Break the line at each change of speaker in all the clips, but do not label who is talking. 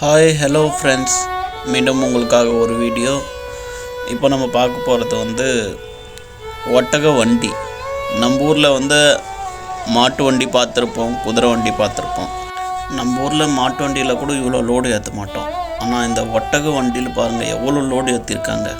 Hi hello friends மீண்டும் உங்களுக்காக ஒரு வீடியோ இப்போ நம்ம பார்க்க போகிறது வந்து ஒட்டக வண்டி. நம்ம ஊரில் வந்து மாட்டு வண்டி பார்த்துருப்போம் குதிரை வண்டி பார்த்துருப்போம். நம்ம ஊரில் மாட்டு வண்டியில் கூட இவ்வளோ லோடு ஏற்ற மாட்டோம். ஆனால் இந்த ஒட்டக வண்டியில் பாருங்கள் எவ்வளோ லோடு ஏற்றிருக்காங்க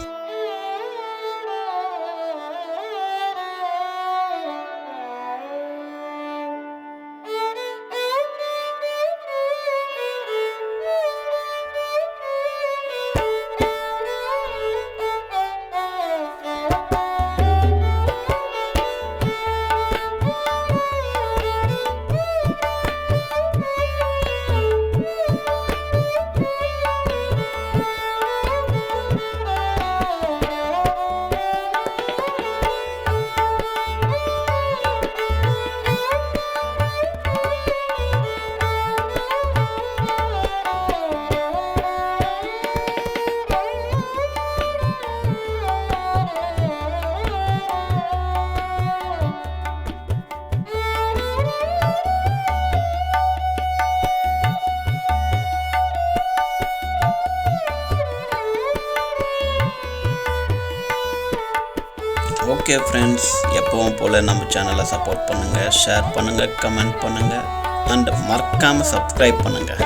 ஓகே ஃப்ரெண்ட்ஸ் எப்பவும் போல் நம்ம சேனலை சப்போர்ட் பண்ணுங்கள் ஷேர் பண்ணுங்கள் கமெண்ட் பண்ணுங்கள் அண்ட் மறக்காமல் சப்ஸ்கிரைப் பண்ணுங்கள்